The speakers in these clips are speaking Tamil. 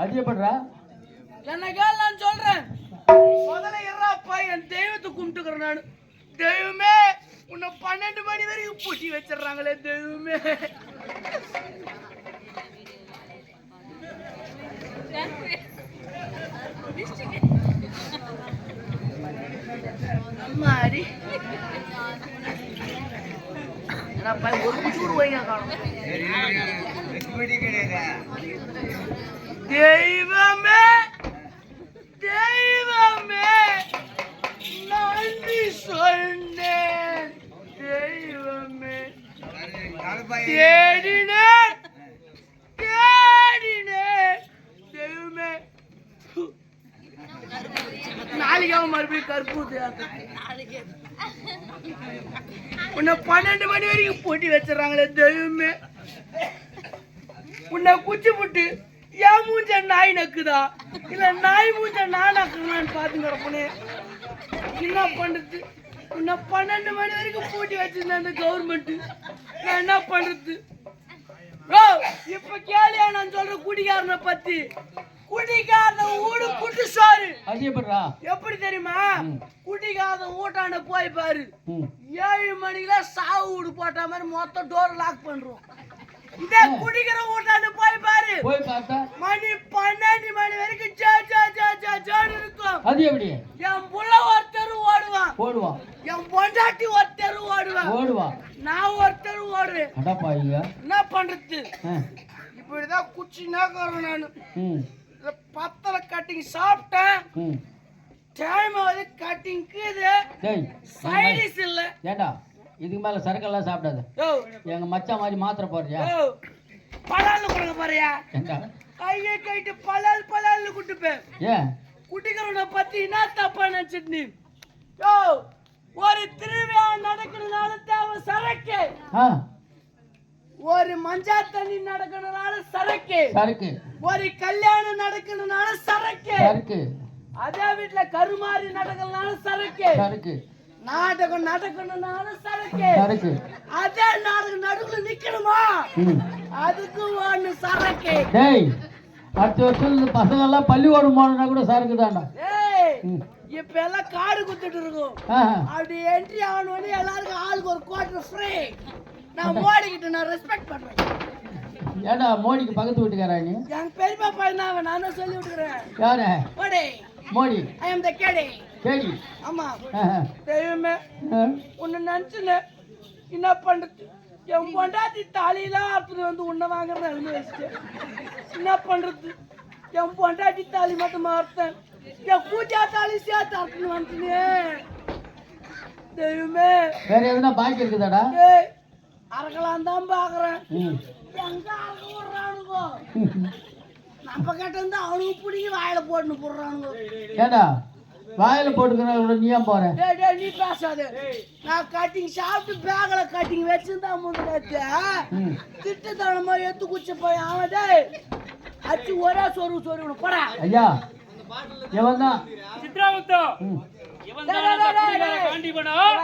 அது எப்படிடா என்ன கேள் நான் சொல்றேன். முதல்ல இருப்பா என் தெய்வத்தை கும்பிட்டுக்கிறேன் நான். தெய்வமே உன்னை பன்னெண்டு மணி வரைக்கும் பூட்டி வச்சிடுறாங்களே தெய்வமே. என்னப்பா, ஒரு வைங்க காணும். தெய்வமே தெய்வமே நன்றி சொன்னேன். தெய்வமே. தேடினேன் தேடினேன். தெய்வமே. நாளைக்கு அவன் மறுபடியும் கற்பூத்து உன்னை பன்னெண்டு மணி வரைக்கும் போட்டி வச்சிடறாங்களே தெய்வமே. உன்னை குச்சி புட்டு என் மூஞ்ச நாய் நக்குதா? இல்ல நாய் மூஞ்ச நான் நக்குறான்னு பாத்து கிடப்பனே என்ன பண்றது? உன்னை பன்னெண்டு மணி வரைக்கும் பூட்டி வச்சிருந்தேன் அந்த கவர்மெண்ட் நான் என்ன பண்றது? இப்ப கேளியா நான் சொல்ற குடிகாரனை பத்தி. குடிகாரன ஊடு குட்டு எப்படிடா எப்படி தெரியுமா? குடிகாரன் ஊட்டாண்ட போய் பாரு. ஏழு மணிக்கெல்லாம் சாவு வீடு போட்ட மாதிரி மொத்தம் டோர் லாக் பண்றோம். இதே குடிக்கிற வீட்டாண்டு போய் பாரு. போய் பார்த்தா? மணி பன்னெண்டு மணி வரைக்கும் ஜா ஜா ஜா ஜா ஜான்னு இருக்கும். அது எப்படி? என் புள்ள ஒருத்தர் ஓடுவான். போடுவான். என் பொண்டாட்டி ஒருத்தர் ஓடுவான். ஓடுவான் நான் ஒருத்தர் ஓடுவேன் அடப்பா ஐயா. என்ன பண்றது? இப்படிதான் குச்சி நாக்கிறேன் நான். ம். இந்த பத்தலை கட்டிங் சாப்பிட்டேன். ம். டைம் ஆகுது கட்டிங்க்கு இது. டேய் சைடிஸ் இல்ல. ஏண்டா? இதுக்கு மேல சரக்கெல்லாம் சாப்பிடாத. எங்க மச்சான் மாதிரி மாத்திரை போடுறியா? யோ. பலால் கொடுங்க பாரியா ஏண்டா கையை கைட்டு பலால் பலால்னு குட்டுப்பேன் ஏன்? குட்டிக்கிறவனை பத்தி என்ன தப்பா நினைச்சிட்டு நீ? யோ ஒரு திருவிழா நடக்கிறதுனால தேவை சரக்கு. ஆ. ஒரு மஞ்சா தண்ணி நடக்கிறதுனால சரக்கு. சரக்கு. ஒரு கல்யாணம் நடக்கிறதுனால சரக்கு. சரக்கு. அதே வீட்டுல கருமாறி நடக்கிறதுனால சரக்கு. சரக்கு. நாடகம் நடக்கணும்னால சரக்கு. சரக்கு. அதே நாடகம் நடுவுல நிக்கணுமா? அதுக்கு ஒண்ணு சரக்கு. டேய் அடுத்த வருஷம் இந்த பசங்க எல்லாம் பள்ளிக்கூடம் போனா கூட சரக்கு ம். இப்ப எல்லாம் காடு குத்துட்டு இருக்கும். அப்படி என்ட்ரி ஆகணும்னு எல்லாருக்கும் ஆளுக்கு ஒரு குவார்டர் ஃப்ரீ நான் மோடி கிட்ட நான் ரெஸ்பெக்ட் பண்றேன். ஏண்டா மோடிக்கு பக்கத்து வீட்டுக்காரா நீ? எங்க பெரியப்பா பையன் நானும் சொல்லி விட்டுக்கிறேன்? யாரு? மோடி. ஐ எம் த கேடி கேடி ஆமா. தெய்வமே. உன்னை நினச்சுன்னு என்ன பண்றது? என் பொண்டாட்டி தாலியெல்லாம் அறுத்துட்டு வந்து உன்னை வாங்குற நிலைமை வச்சுட்டு. என்ன பண்றது? என் பொண்டாட்டி தாலி மட்டும் மாறுத்தேன் என் பூஜா தாலி சேர்த்து அறுத்துன்னு வந்துட்டேனே. தெய்வமே. வேற எதுனா பாக்கி இருக்குதாடா? அறக்கலாம் தான் பாக்குறேன். எங்க அறக்க விடுறானுங்கோ நம்ம கிட்ட இருந்து அவனுக்கு பிடிங்கி வாயில போட்டுன்னு போடுறானுங்கோ. ஏண்டா? வாயில போட்டுக்கிற நீ ஏன் போற? டேய் டேய் நீ பேசாத. நான் கட்டிங் சாப்பிட்டு பேக்ல கட்டிங் வச்சிருந்தா முன்னாடி திட்டத்தனமா எத்து குச்சி போய் அவன் டேய் அச்சு ஒரே சொரு சொரு போடா. ஐயா இவன் தான். சித்ராமுத்து ம். இவன் தான்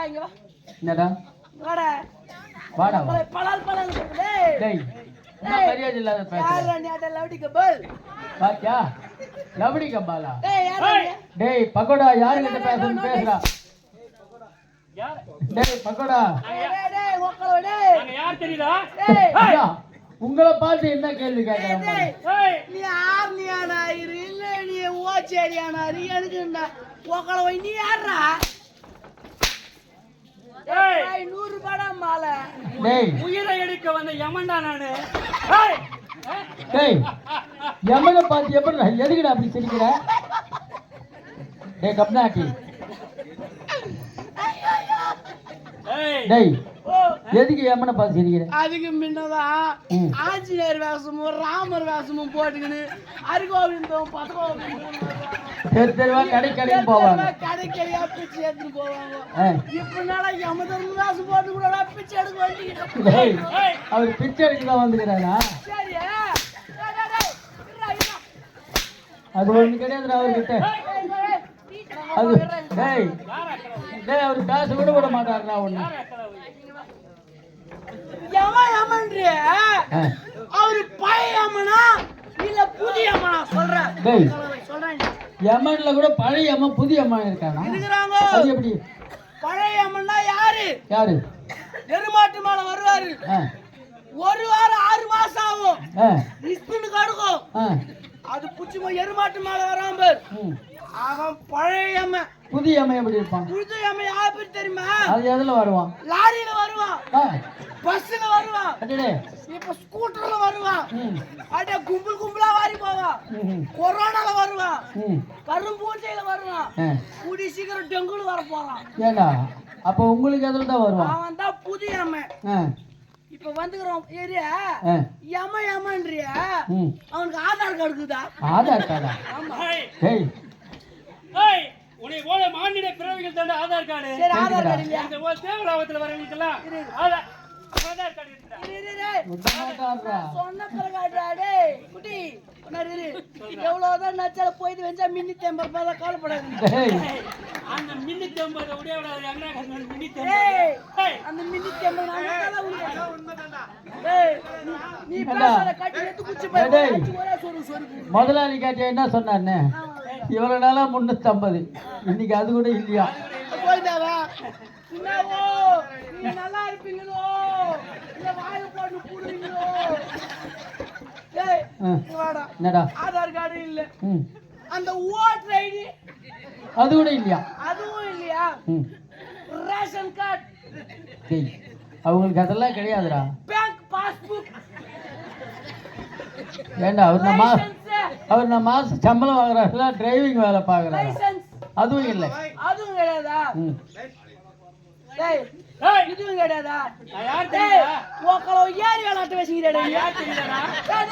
இங்க வா. என்னடா? வாடா. வாடா பலால் பலால் டேய். மரியாதை இல்லாத லவுடி கம்பாலா? டேய் யாரா பேசுறா? டேய் யார் தெரியுதா? உங்களை பார்த்து என்ன கேள்வி கேட்கறேன் நீ ஆர்னியானா இரு இல்ல நீ எனக்கு நீ யாரா நூறு ரூபாடா மாலை. டேய். உயிரை எடுக்க வந்த யமன்டா நானு. ஏய்! டேய் எமனை பார்த்து எப்படி எதுக்குடா அப்படி சிரிக்கிற? டேய் கப்னாட்டி டேய் எதுக்கு எமனை பார்த்து சிரிக்கிற? அதுக்கு முன்னதான் ம். ஆஞ்சநேயர் வேஷமும் ராமர் வேஷமும் போட்டுக்கின்னு அரிகோவிந்தம் பதகோவிந்தம் சரி சரி வா கடை கடைக்கு போவாங்க. கடைக்கறியா பிச்சை எடுத்துட்டு போவாங்க. ஆ. இப்ப என்னடா யமதர்ம வேஷம் போட்டு கூட பிச்சை எடுக்க ஏய் அவர் பிச்சை எடுக்க தான் வந்துக்கிறாரா? சரி டேய், டேய், டேய், இருடா, இருடா. அது ஒண்ணு கிடையாதுடா அவர்கிட்ட. அது டேய் டேய் அவர் பேச கூட விட மாட்டாருடா ஒண்ணு யமன்றி ஆ. அவரு பழைய யமனா இல்ல புதிய அம்மா நான் சொல்றேன் டேய் சொல்றேன் யமன்ல கூட பழைய அம்மன் புதிய அம்மன் இருக்கானா? இருக்கிறாங்க அது எப்படி? பழைய அம்மன்னா யாரு? யாரு? எருமாட்டு மேல வருவாரு. ஒரு வாரம் ஆறு மாசம் ஆகும். இஸ்பின்னு கடுக்கும். அது புடிச்சு போய் எருமாட்டு மேல வராம அவன் புதிய அம்மன் எப்படி இருப்பான்? புது அம்மன் யார் தெரியுமா? அது எதுல வருவான்? லாரியில வருவான். பஸ்ல வருவான். இப்ப ஸ்கூட்டர்ல வருவான். அப்படியே கும்பல் கும்பலா வாரி போவான். கொரோனால வருவான். ம். கரும்பூச்சையில வருவான். கூடி சீக்கிரம் டெங்குல வர போறான். ஏண்டா? அப்போ உங்களுக்கு எதில் தான் வருவான்? அவன் தான் புதிய அம்மன் ஆ. இப்ப வந்துக்கிறோம் ஏரியா. ஆ. யம யமன்றியா? ம். அவனுக்கு ஆதார் கார்டு இருக்குதா ஆதார் கார்டா? ஆமா. உன்னை போல மாநில பிறவிகள் தாண்ட ஆதார் கார்டு. ஆதார் கார்டு இல்லையா? இந்த வரவங்களுக்கெல்லாம் ஆதார் ஆதார் கார்டு. சொன்ன டேய் குட்டி. எவ்வளவுதான் நச்சால போயிட்டு வெஞ்சா மின்னி ஐம்பது ரூபாய் தான் கவலைப்படாது அந்த மின்னூத்தி ஐம்பது உடைய ஏய், ஏய், அந்த மின்னி சொரு முதலாளி கேட்ட என்ன சொன்னாருன்னு? இவ்வளோ நாளாக முந்நூற்றம்பது இன்னைக்கு அது கூட இல்லையா? நல்லா இருப்பீங்களோ? என்னடா? ஆதார் கார்டு இல்ல. அந்த ஓட்டர் ஐடி? அது கூட இல்லையா? அதுவும் இல்லையா? Ration card. அவங்களுக்கு அதெல்லாம் கிடையாதுடா. Bank passbook. ஏண்டா அவர் நான் மா லைசன்ஸ். அவர் நான் மாசம் சம்பளம் வாங்குறாருல டிரைவிங் வேலை பார்க்குறாரு. லைசன்ஸ் அதுவும் இல்லை. அதுவும் கிடையாதா? ம். டேய் ஏய், இதுவும் கிடையாதா? நான் யார் டேய் தெரியுமா? உங்கள ஏறி விளையாட்டு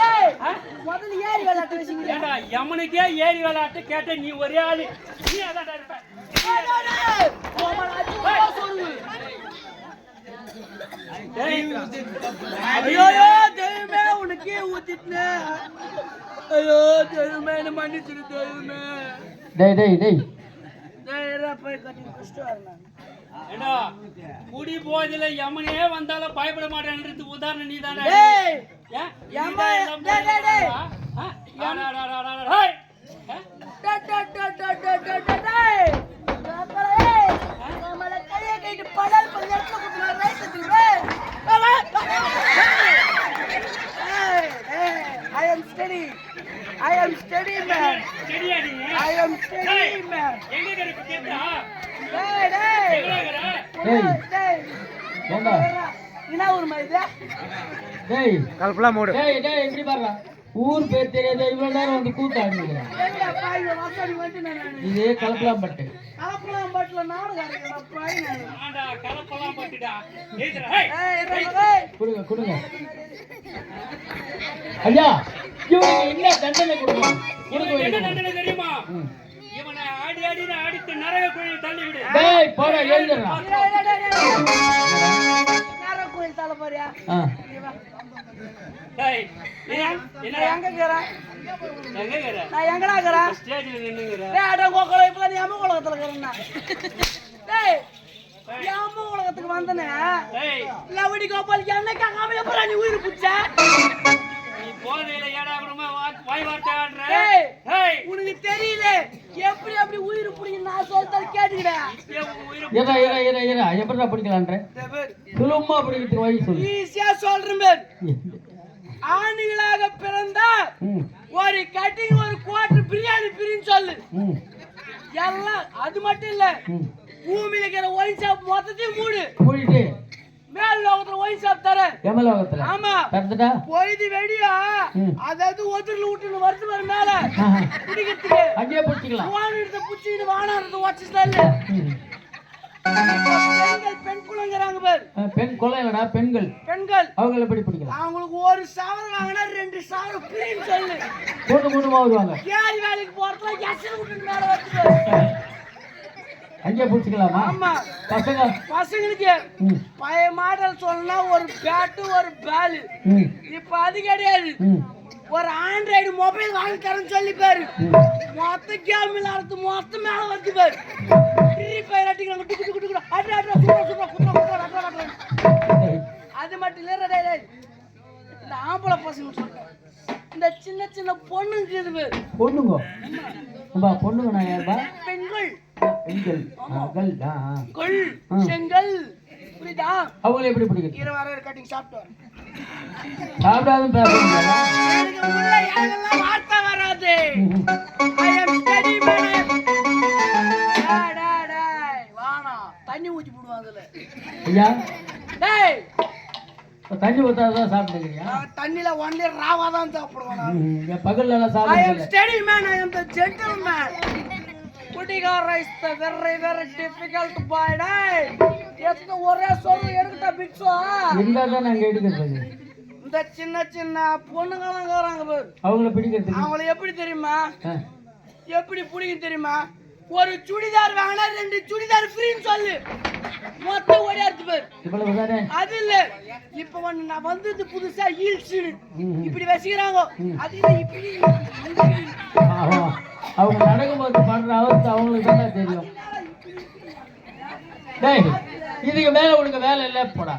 டேய். முதல்ல ஏறி விளையாட்டு வச்சுக்கிறேன். ஏண்டா யமனுக்கே ஏறி விளையாட்டு கேட்ட நீ ஒரே ஆளு. நீ இருப்ப டேய் டேய் டேய் உங்கள அடிச்சு போக சொல்லு டேய், ஐயோ தெய்வமே உனக்கு ஊத்திட்டேன் ஐயோ தெய்வமே என்ன மன்னிச்சிரு தெய்வமே டேய் குடி போதில யமனே வந்தாலும் பயப்பட மாட்டேன்றது உதாரணம் நீ தானே டேய் I am study I am study man சரியா நீ? ஐ அம் ஸ்டடி மேன் எங்க இருக்கிற இப்ப கேட்டா? டேய் டேய் எங்கடா இருக்கிற? டேய். டேய் ஏண்டா என்ன ஊருமா இது டேய் டேய் டேய் இப்படி பாருடா ஊர் பேர் தெரியாத இவ்வளோ நேரம் வந்து நான் இதே கலப்பலாம் பட்டு கலப்பலாம் பட்ல நாடு கொடுங்க கொடுங்க ஐயா இவனுக்கு என்ன தண்டனை கொடுக்கணும் கொடுக்க இவனுக்கு என்ன வேண்டும் தண்டனை தெரியுமா ம். இவனை ஆடி ஆடி அடித்து நரக குழியில் தள்ளி விடு டேய் போடா எழுதுறா நேரம் கோயில் தலை போறியா ஆ டேய், நீ நான் என்ன எங்க நான் எங்கடா இருக்கிறேன் ஸ்டேஜ்ல நின்னுங்கிற டேய் அட கோக்கல இப்ப நீ அம்மா உலகத்துல இருக்கிறேன்னா டேய் அம்மா உலகத்துக்கு வந்தனே. லவடி கோபால் என்ன கேட்காம எப்பறா நீ உயிர் புடிச்ச? நீ போதையில ஏடா கூடமா வாய் வார்த்தை ஆடுற உனக்கு தெரியல. எப்படி எப்படி உயிர் புடிங்க நான் சொல்றது உயிரை இரா இரா இரா இரா எப்படிடா பிடிக்கலான்ற சுலமா பிடிக்கிறதுக்கு வழி சொல்லு. ஈஸியா சொல்றேன் ஆணுகளாக பிறந்தா ஒரு கட்டிங் ஒரு குவார்டர் பிரியாணி பிரின்னு சொல்லு. எல்லாம் அது மட்டும் இல்ல. பூமியில இருக்கிற ஒயின் ஷாப் மொத்தத்தையும் மூடு. போயிட்டு மேல் லோகத்துல ஒயின் ஷாப் தர. எமலோகத்துல. ஆமா. தந்துட்டா பொய்து வெடியா. அதாவது ஒதுரில் விட்டுன்னு வருது வர மேல. ஆஹா. பிடிக்கிறதுக்கு அங்கேயே பிடிச்சிக்கலாம். வானிடத்தை புடிச்சிட்டு வச்சு தள்ளு ம். பெண்கள் பெண் குழந்தைங்கிறாங்க பேர். பெண் கொலை இல்லடா பெண்கள். பெண்கள். அவங்கள எப்படி பிடிக்கலாம்? அவங்களுக்கு ஒரு சவரம் வாங்கினா ரெண்டு சவரம் பிரின்னு சொல்லு. கூட்டு கூட்டமா வருவாங்க. ஏறி வேலைக்கு போறதுல எசல் விட்டுட்டு மேல வச்சுக்கோ. அங்கேயே பிடிச்சிக்கலாமா? பசங்க. பசங்களுக்கு பழைய மாடல் சொல்லனா ஒரு பேட்டு ஒரு பேலு இப்ப அது கிடையாது. ஒரு ஆண்ட்ராய்டு மொபைல் வாங்கி தரேன்னு சொல்லி பாரு. மொத்த கேம் விளையாடுறது மொத்த மேல வந்து பாரு. ஃப்ரீ ஃபயர் அடிக்கிறாங்க டுக்கு டுக்கு டுக்கு அட்ரா அட்ரா சுடுறா சுடுறா குத்துறா குத்துறா அட்ரா அட்ரா அது மட்டும் இல்ல டேய் இந்த ஆம்பளை பசங்க சொல்றேன் இந்த சின்ன சின்ன பொண்ணுங்க இது பொண்ணுங்க? பொண்ணுங்க நான் யாருப்பா? பெண்கள் மகள் ஆ ஆ. கொள். செங்கல். புரியுதா? அவங்களை எப்படி பிடிக்கிறது இரு வர கட்டிங் சாப்பிட்டு. சாப்பிடாதும் யாரெல்லாம் வார்த்தை வராது. தண்ணி ஊத்தி போடுவான் அதுல. ஐயா? டேய்! தண்ணி ஊத்தாதான் சாப்பிட்டுக்கிறியா நான் தண்ணியில ஒன்லி ராவா தான். இங்க பகல்ல am சாப்பிடுறது steady man, I am the குட்டிகார is the very very difficult boy. டேய். எத்தனை ஒரே சொல்லு எடுக்கிட்ட பிக்ஸோ இருந்தா தான் நாங்க எடுக்கிறது? இந்த சின்ன சின்ன பொண்ணுங்களாம் இருக்கிறாங்க பாரு. அவங்கள பிடிக்கிறதுக்கு? அவங்கள எப்படி தெரியுமா. எப்படி பிடிக்கும் தெரியுமா? ஒரு சுடிதார் வாங்கினா ரெண்டு சுடிதார் ஃப்ரீன்னு சொல்லு. மொத்தம் பேர். இவ்வளவு தானே அது இல்ல. இப்ப வந்து நான் வந்தது புதுசா ஹீல்ஸ். இப்படி வச்சுக்கிறாங்க. அது இல்ல இப்படி. அவங்க நடக்கும்போது படுற அவஸ்தை அவங்களுக்கு தான் தெரியும்? டேய் இதுக்கு மேல உனக்கு வேலை இல்லை போடா.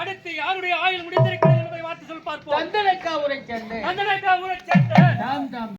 அடுத்து யாருடைய ஆயுள் முடிந்திருக்கிறது என்பதை வார்த்தை சொல் பார்ப்போம். தந்தனக்கா உரை சேர்ந்த. தந்தனக்கா உரை சேர்ந்த.